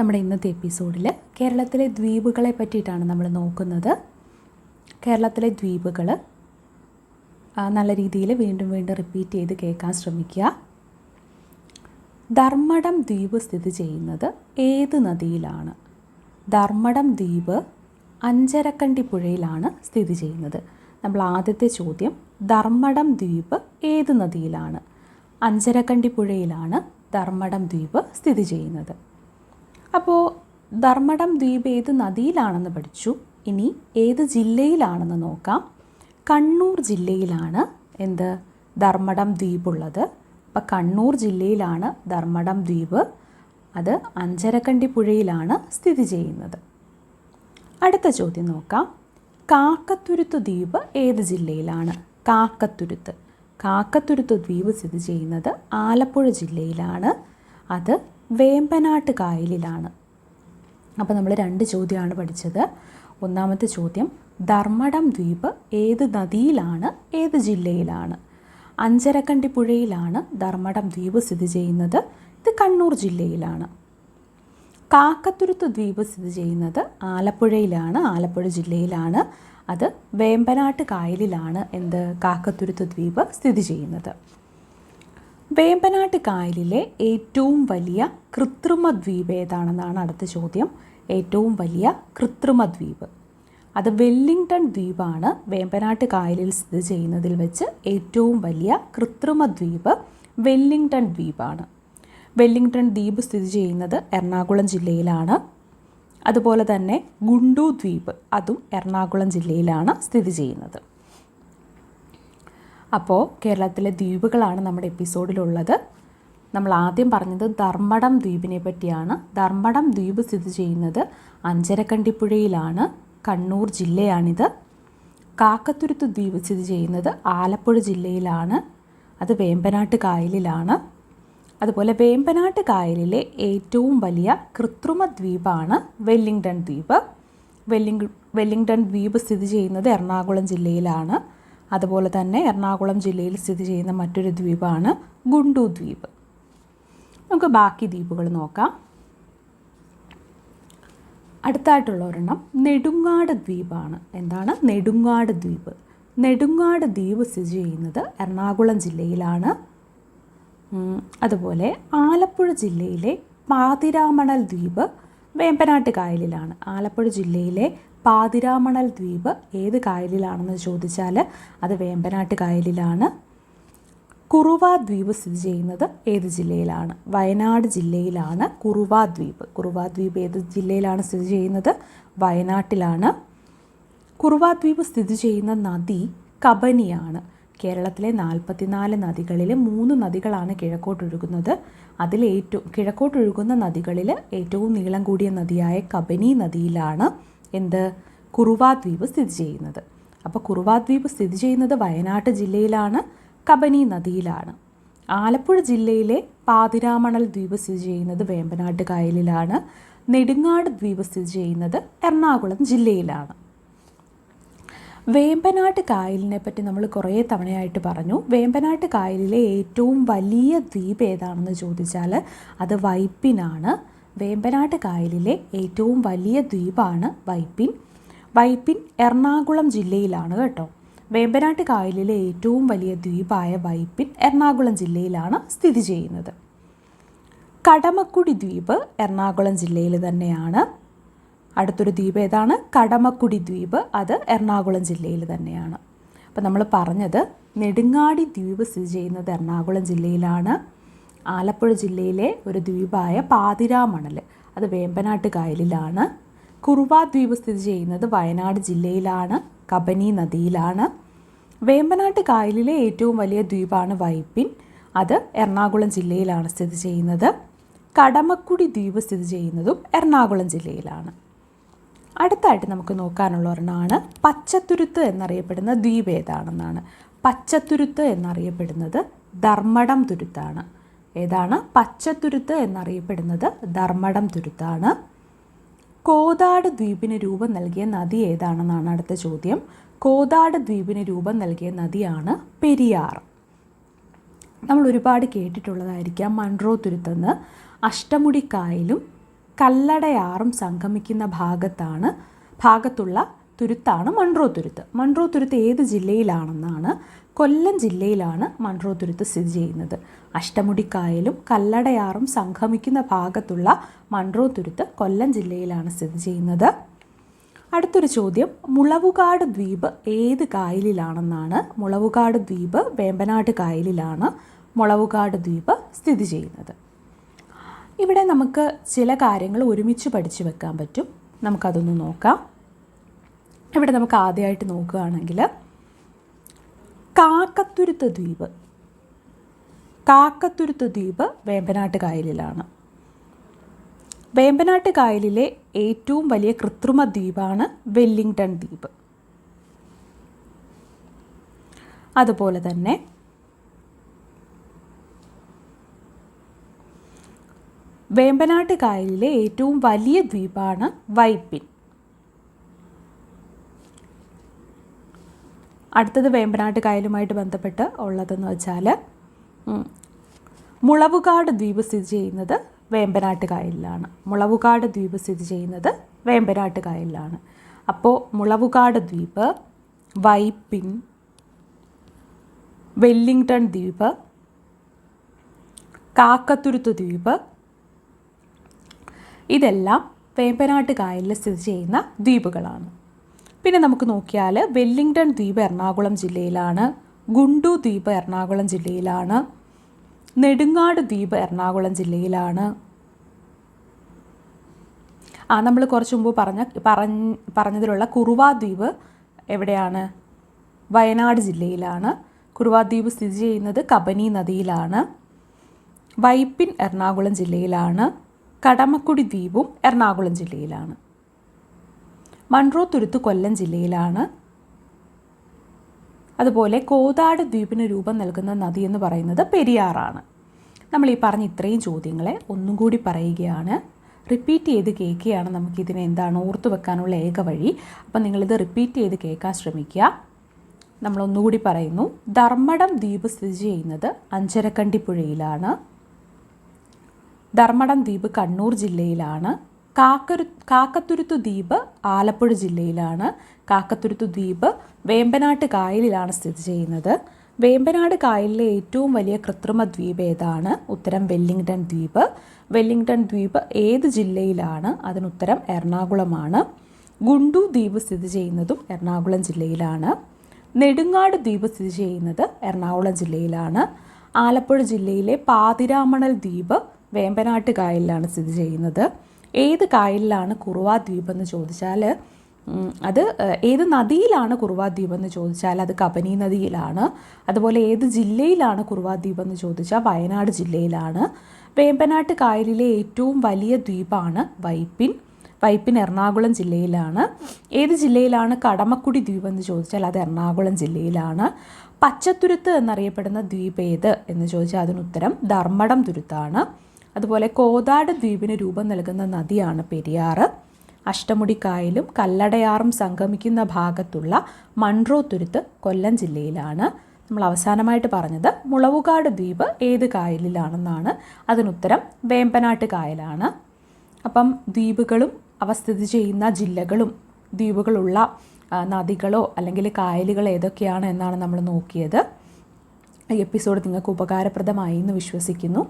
നമ്മുടെ ഇന്നത്തെ എപ്പിസോഡിൽ കേരളത്തിലെ ദ്വീപുകളെ പറ്റിയിട്ടാണ് നമ്മൾ നോക്കുന്നത്. കേരളത്തിലെ ദ്വീപുകൾ നല്ല രീതിയിൽ വീണ്ടും വീണ്ടും റിപ്പീറ്റ് ചെയ്ത് കേൾക്കാൻ ശ്രമിക്കുക. ധർമ്മടം ദ്വീപ് സ്ഥിതി ചെയ്യുന്നത് ഏത് നദിയിലാണ്? ധർമ്മടം ദ്വീപ് അഞ്ചരക്കണ്ടി പുഴയിലാണ് സ്ഥിതി ചെയ്യുന്നത്. നമ്മൾ ആദ്യത്തെ ചോദ്യം ധർമ്മടം ദ്വീപ് ഏത് നദിയിലാണ്? അഞ്ചരക്കണ്ടി പുഴയിലാണ് ധർമ്മടം ദ്വീപ് സ്ഥിതി ചെയ്യുന്നത്. അപ്പോൾ ധർമ്മടം ദ്വീപ് ഏത് നദിയിലാണെന്ന് പഠിച്ചു. ഇനി ഏത് ജില്ലയിലാണെന്ന് നോക്കാം. കണ്ണൂർ ജില്ലയിലാണ് എന്ത്? ധർമ്മടം ദ്വീപുള്ളത് അപ്പം കണ്ണൂർ ജില്ലയിലാണ് ധർമ്മടം ദ്വീപ്. അത് അഞ്ചരക്കണ്ടി പുഴയിലാണ് സ്ഥിതി ചെയ്യുന്നത്. അടുത്ത ചോദ്യം നോക്കാം. കാക്കത്തുരുത്ത് ദ്വീപ് ഏത് ജില്ലയിലാണ്? കാക്കത്തുരുത്ത്. കാക്കത്തുരുത്ത് ദ്വീപ് സ്ഥിതി ചെയ്യുന്നത് ആലപ്പുഴ ജില്ലയിലാണ്. അത് വേമ്പനാട്ട് കായലിലാണ് അപ്പോൾ നമ്മൾ രണ്ട് ചോദ്യമാണ് പഠിച്ചത്. ഒന്നാമത്തെ ചോദ്യം ധർമ്മടം ദ്വീപ് ഏത് നദിയിലാണ് ഏത് ജില്ലയിലാണ്? അഞ്ചരക്കണ്ടി പുഴയിലാണ് ധർമ്മടം ദ്വീപ് സ്ഥിതി ചെയ്യുന്നത്. ഇത് കണ്ണൂർ ജില്ലയിലാണ്. കാക്കത്തുരുത്ത് ദ്വീപ് സ്ഥിതി ചെയ്യുന്നത് ആലപ്പുഴയിലാണ് ആലപ്പുഴ ജില്ലയിലാണ്. അത് വേമ്പനാട്ട് കായലിലാണ് എന്ത്? കാക്കത്തുരുത്ത് ദ്വീപ് സ്ഥിതി ചെയ്യുന്നത്. വേമ്പനാട്ട് കായലിലെ ഏറ്റവും വലിയ കൃത്രിമ ദ്വീപ് ഏതാണെന്നാണ് അടുത്ത ചോദ്യം. ഏറ്റവും വലിയ കൃത്രിമ ദ്വീപ്. അത് വെല്ലിംഗ്ടൺ ദ്വീപാണ്. വേമ്പനാട്ട് കായലിൽ സ്ഥിതി ചെയ്യുന്നതിൽ വെച്ച് ഏറ്റവും വലിയ കൃത്രിമ ദ്വീപ് വെല്ലിംഗ്ടൺ ദ്വീപാണ്. വെല്ലിംഗ്ടൺ ദ്വീപ് സ്ഥിതി ചെയ്യുന്നത് എറണാകുളം ജില്ലയിലാണ്. അതുപോലെ തന്നെ ഗുണ്ടു ദ്വീപ് അതും എറണാകുളം ജില്ലയിലാണ് സ്ഥിതി ചെയ്യുന്നത്. അപ്പോൾ കേരളത്തിലെ ദ്വീപുകളാണ് നമ്മുടെ എപ്പിസോഡിലുള്ളത്. നമ്മൾ ആദ്യം പറഞ്ഞത് ധർമ്മടം ദ്വീപിനെ പറ്റിയാണ്. ധർമ്മടം ദ്വീപ് സ്ഥിതി ചെയ്യുന്നത് അഞ്ചരക്കണ്ടിപ്പുഴയിലാണ്. കണ്ണൂർ ജില്ലയാണിത്. കാക്കത്തുരുത്ത് ദ്വീപ് സ്ഥിതി ചെയ്യുന്നത് ആലപ്പുഴ ജില്ലയിലാണ്. അത് വേമ്പനാട്ട് കായലിലാണ്. അതുപോലെ വേമ്പനാട്ട് കായലിലെ ഏറ്റവും വലിയ കൃത്രിമ ദ്വീപാണ് വെല്ലിംഗ്ടൺ ദ്വീപ്. വെല്ലിംഗ് വെല്ലിംഗ്ടൺ ദ്വീപ് സ്ഥിതി ചെയ്യുന്നത് എറണാകുളം ജില്ലയിലാണ്. അതുപോലെ തന്നെ എറണാകുളം ജില്ലയിൽ സ്ഥിതി ചെയ്യുന്ന മറ്റൊരു ദ്വീപാണ് ഗുണ്ടു ദ്വീപ്. നമുക്ക് ബാക്കി ദ്വീപുകൾ നോക്കാം. അടുത്തായിട്ടുള്ള ഒരെണ്ണം നെടുങ്ങാട് ദ്വീപാണ്. എന്താണ്? നെടുങ്ങാട് ദ്വീപ്. നെടുങ്ങാട് ദ്വീപ് സ്ഥിതി ചെയ്യുന്നത് എറണാകുളം ജില്ലയിലാണ്. അതുപോലെ ആലപ്പുഴ ജില്ലയിലെ പാതിരാമണൽ ദ്വീപ് വേമ്പനാട്ട് കായലിലാണ് ആലപ്പുഴ ജില്ലയിലെ പാതിരാമണൽ ദ്വീപ് ഏത് കായലിലാണെന്ന് ചോദിച്ചാൽ അത് വേമ്പനാട്ട് കായലിലാണ് കുറുവ ദ്വീപ് സ്ഥിതി ചെയ്യുന്നത് ഏത് ജില്ലയിലാണ്? വയനാട് ജില്ലയിലാണ് കുറുവ ദ്വീപ്. കുറുവ ദ്വീപ് ഏത് ജില്ലയിലാണ് സ്ഥിതി ചെയ്യുന്നത്? വയനാട്ടിലാണ്. കുറുവ ദ്വീപ് സ്ഥിതി ചെയ്യുന്ന നദി കബനിയാണ്. കേരളത്തിലെ നാൽപ്പത്തിനാല് നദികളിൽ മൂന്ന് നദികളാണ് കിഴക്കോട്ടൊഴുകുന്നത്. അതിൽ ഏറ്റവും കിഴക്കോട്ടൊഴുകുന്ന നദികളിൽ ഏറ്റവും നീളം കൂടിയ നദിയായ കബനി നദിയിലാണ് എന്ത്? കുറുവാദ്വീപ് സ്ഥിതി ചെയ്യുന്നത്. അപ്പോൾ കുറുവാദ്വീപ് സ്ഥിതി ചെയ്യുന്നത് വയനാട് ജില്ലയിലാണ് കബനി നദിയിലാണ്. ആലപ്പുഴ ജില്ലയിലെ പാതിരാമണൽ ദ്വീപ് സ്ഥിതി ചെയ്യുന്നത് വേമ്പനാട്ട് കായലിലാണ്. നെടുങ്ങാട് ദ്വീപ് സ്ഥിതി ചെയ്യുന്നത് എറണാകുളം ജില്ലയിലാണ്. വേമ്പനാട്ട് കായലിനെ പറ്റി നമ്മൾ കുറേ തവണയായിട്ട് പറഞ്ഞു. വേമ്പനാട്ട് കായലിലെ ഏറ്റവും വലിയ ദ്വീപ് ഏതാണെന്ന് ചോദിച്ചാൽ അത് വൈപ്പിനാണ് വേമ്പനാട്ട് കായലിലെ ഏറ്റവും വലിയ ദ്വീപാണ് വൈപ്പിൻ. വൈപ്പിൻ എറണാകുളം ജില്ലയിലാണ് കേട്ടോ. വേമ്പനാട്ട് കായലിലെ ഏറ്റവും വലിയ ദ്വീപായ വൈപ്പിൻ എറണാകുളം ജില്ലയിലാണ് സ്ഥിതി ചെയ്യുന്നത്. കടമക്കുടി ദ്വീപ് എറണാകുളം ജില്ലയിൽ തന്നെയാണ്. അടുത്തൊരു ദ്വീപ് ഏതാണ്? കടമക്കുടി ദ്വീപ്. അത് എറണാകുളം ജില്ലയിൽ തന്നെയാണ്. അപ്പം നമ്മൾ പറഞ്ഞത് നെടുങ്ങാടി ദ്വീപ് സ്ഥിതി ചെയ്യുന്നത് എറണാകുളം ജില്ലയിലാണ്. ആലപ്പുഴ ജില്ലയിലെ ഒരു ദ്വീപായ പാതിരാമണൽ അത് വേമ്പനാട്ട് കായലിലാണ് കുറുവ ദ്വീപ് സ്ഥിതി ചെയ്യുന്നത് വയനാട് ജില്ലയിലാണ്. കബനി നദിയിലാണ്. വേമ്പനാട്ട് കായലിലെ ഏറ്റവും വലിയ ദ്വീപാണ് വൈപ്പിൻ. അത് എറണാകുളം ജില്ലയിലാണ് സ്ഥിതി ചെയ്യുന്നത്. കടമക്കുടി ദ്വീപ് സ്ഥിതി ചെയ്യുന്നതും എറണാകുളം ജില്ലയിലാണ്. അടുത്തായിട്ട് നമുക്ക് നോക്കാനുള്ള ഒരെണ്ണമാണ് പച്ചത്തുരുത്ത് എന്നറിയപ്പെടുന്ന ദ്വീപ് ഏതാണെന്നാണ് പച്ചത്തുരുത്ത് എന്നറിയപ്പെടുന്നത് ധർമ്മടം തുരുത്താണ്. ഏതാണ്? പച്ചത്തുരുത്ത് എന്നറിയപ്പെടുന്നത് ധർമ്മടം തുരുത്താണ്. കോതാട് ദ്വീപിന് രൂപം നൽകിയ നദി ഏതാണെന്നാണ് അടുത്ത ചോദ്യം. കോതാട് ദ്വീപിന് രൂപം നൽകിയ നദിയാണ് പെരിയാർ. നമ്മൾ ഒരുപാട് കേട്ടിട്ടുള്ളതായിരിക്കാം മൺട്രോ തുരുത്തെന്ന്. അഷ്ടമുടിക്കായലും കല്ലടയാറും സംഗമിക്കുന്ന ഭാഗത്താണ് ഭാഗത്തുള്ള തുരുത്താണ് മൺട്രോ തുരുത്ത്. മൺട്രോ തുരുത്ത് ഏത് ജില്ലയിലാണെന്നാണ് കൊല്ലം ജില്ലയിലാണ് മൺട്രോ തുരുത്ത് സ്ഥിതി ചെയ്യുന്നത്. അഷ്ടമുടിക്കായലും കല്ലടയാറും സംഗമിക്കുന്ന ഭാഗത്തുള്ള മൺട്രോ തുരുത്ത് കൊല്ലം ജില്ലയിലാണ് സ്ഥിതി ചെയ്യുന്നത്. അടുത്തൊരു ചോദ്യം മുളവുകാട് ദ്വീപ് ഏത് കായലിലാണെന്നാണ്? മുളവുകാട് ദ്വീപ് വേമ്പനാട് കായലിലാണ് മുളവുകാട് ദ്വീപ് സ്ഥിതി ചെയ്യുന്നത്. ഇവിടെ നമുക്ക് ചില കാര്യങ്ങൾ ഒരുമിച്ച് പഠിച്ചു വെക്കാൻ പറ്റും. നമുക്കതൊന്ന് നോക്കാം. ഇവിടെ നമുക്ക് ആദ്യമായിട്ട് നോക്കുകയാണെങ്കിൽ കാക്കത്തുരുത്ത് ദ്വീപ്. കാക്കത്തുരുത്ത് ദ്വീപ് വേമ്പനാട്ട് കായലിലാണ് വേമ്പനാട്ട് കായലിലെ ഏറ്റവും വലിയ കൃത്രിമ ദ്വീപാണ് വെല്ലിംഗ്ടൺ ദ്വീപ്. അതുപോലെ തന്നെ വേമ്പനാട്ട് കായലിലെ ഏറ്റവും വലിയ ദ്വീപാണ് വൈപ്പിൻ. അടുത്തത് വേമ്പനാട്ട് കായലുമായിട്ട് ബന്ധപ്പെട്ട് ഉള്ളതെന്ന് വെച്ചാൽ മുളവുകാട് ദ്വീപ് സ്ഥിതി ചെയ്യുന്നത് വേമ്പനാട്ട് കായലിലാണ് മുളവുകാട് ദ്വീപ് സ്ഥിതി ചെയ്യുന്നത് വേമ്പനാട്ട് കായലിലാണ് അപ്പോൾ മുളവുകാട് ദ്വീപ് വൈപ്പിൻ വെല്ലിംഗ്ടൺ ദ്വീപ് കാക്കത്തുരുത്ത് ദ്വീപ് ഇതെല്ലാം വേമ്പനാട്ട് കായലിൽ സ്ഥിതി ചെയ്യുന്ന ദ്വീപുകളാണ്. പിന്നെ നമുക്ക് നോക്കിയാൽ വെല്ലിംഗ്ടൺ ദ്വീപ് എറണാകുളം ജില്ലയിലാണ് ഗുണ്ടു ദ്വീപ് എറണാകുളം ജില്ലയിലാണ് നെടുങ്ങാട് ദ്വീപ് എറണാകുളം ജില്ലയിലാണ്. ആ നമ്മൾ കുറച്ച് മുമ്പ് പറഞ്ഞ പറഞ്ഞ പറഞ്ഞതിലുള്ള കുറുവ ദ്വീപ് എവിടെയാണ്? വയനാട് ജില്ലയിലാണ്. കുറുവ ദ്വീപ് സ്ഥിതി ചെയ്യുന്നത് കബനി നദിയിലാണ്. വൈപ്പിൻ എറണാകുളം ജില്ലയിലാണ്. കടമക്കുടി ദ്വീപും എറണാകുളം ജില്ലയിലാണ്. മൺറോ തുരുത്ത് കൊല്ലം ജില്ലയിലാണ്. അതുപോലെ കോതാട് ദ്വീപിന് രൂപം നൽകുന്ന നദി എന്ന് പറയുന്നത് പെരിയാറാണ്. നമ്മൾ ഈ പറഞ്ഞ ഇത്രയും ചോദ്യങ്ങളെ ഒന്നും കൂടി പറയുകയാണ്. റിപ്പീറ്റ് ചെയ്ത് കേൾക്കുകയാണ് നമുക്കിതിനെ എന്താണ് ഓർത്തു വെക്കാനുള്ള ഏക വഴി. അപ്പം നിങ്ങളിത് റിപ്പീറ്റ് ചെയ്ത് കേൾക്കാൻ ശ്രമിക്കുക. നമ്മൾ ഒന്നുകൂടി പറയുന്നു. ധർമ്മടം ദ്വീപ് സ്ഥിതി ചെയ്യുന്നത് അഞ്ചരക്കണ്ടി പുഴയിലാണ്. ധർമ്മടം ദ്വീപ് കണ്ണൂർ ജില്ലയിലാണ്. കാക്കരു കാക്കത്തുരുത്തു ദ്വീപ് ആലപ്പുഴ ജില്ലയിലാണ്. കാക്കത്തുരുത്തു ദ്വീപ് വേമ്പനാട്ട് കായലിലാണ് സ്ഥിതി ചെയ്യുന്നത്. വേമ്പനാട് കായലിലെ ഏറ്റവും വലിയ കൃത്രിമ ദ്വീപ് ഏതാണ്? ഉത്തരം വെല്ലിംഗ്ടൺ ദ്വീപ്. വെല്ലിംഗ്ടൺ ദ്വീപ് ഏത് ജില്ലയിലാണ്? അതിനുത്തരം എറണാകുളമാണ്. ഗുണ്ടു ദ്വീപ് സ്ഥിതി ചെയ്യുന്നതും എറണാകുളം ജില്ലയിലാണ്. നെടുങ്ങാട് ദ്വീപ് സ്ഥിതി ചെയ്യുന്നത് എറണാകുളം ജില്ലയിലാണ്. ആലപ്പുഴ ജില്ലയിലെ പാതിരാമണൽ ദ്വീപ് വേമ്പനാട്ട് കായലിലാണ് സ്ഥിതി ചെയ്യുന്നത്. ഏത് കായലിലാണ് കുറുവാ ദ്വീപ് എന്ന് ചോദിച്ചാൽ അത് ഏത് നദിയിലാണ് കുറുവാ ദ്വീപ് എന്ന് ചോദിച്ചാൽ അത് കബനി നദിയിലാണ്. അതുപോലെ ഏത് ജില്ലയിലാണ് കുറുവാ ദ്വീപ് എന്ന് ചോദിച്ചാൽ വയനാട് ജില്ലയിലാണ്. വേമ്പനാട്ട് കായലിലെ ഏറ്റവും വലിയ ദ്വീപാണ് വൈപ്പിൻ. വൈപ്പിൻ എറണാകുളം ജില്ലയിലാണ്. ഏത് ജില്ലയിലാണ് കടമക്കുടി ദ്വീപ് എന്ന് ചോദിച്ചാൽ അത് എറണാകുളം ജില്ലയിലാണ്. പച്ചത്തുരുത്ത് എന്നറിയപ്പെടുന്ന ദ്വീപ് ഏത് എന്ന് ചോദിച്ചാൽ അതിനുത്തരം ധർമ്മടം തുരുത്താണ്. അതുപോലെ കോതാട് ദ്വീപിന് രൂപം നൽകുന്ന നദിയാണ് പെരിയാറ്. അഷ്ടമുടിക്കായലും കല്ലടയാറും സംഗമിക്കുന്ന ഭാഗത്തുള്ള മൺറോ തുരുത്ത് കൊല്ലം ജില്ലയിലാണ്. നമ്മൾ അവസാനമായിട്ട് പറഞ്ഞത് മുളവുകാട് ദ്വീപ് ഏത് കായലിലാണെന്നാണ്. അതിനുത്തരം വേമ്പനാട്ട് കായലാണ്. അപ്പം ദ്വീപുകളും അവ സ്ഥിതി ചെയ്യുന്ന ജില്ലകളും ദ്വീപുകളുള്ള നദികളോ അല്ലെങ്കിൽ കായലുകൾ ഏതൊക്കെയാണ് എന്നാണ് നമ്മൾ നോക്കിയത്. ഈ എപ്പിസോഡ് നിങ്ങൾക്ക് ഉപകാരപ്രദമായി എന്ന് വിശ്വസിക്കുന്നു.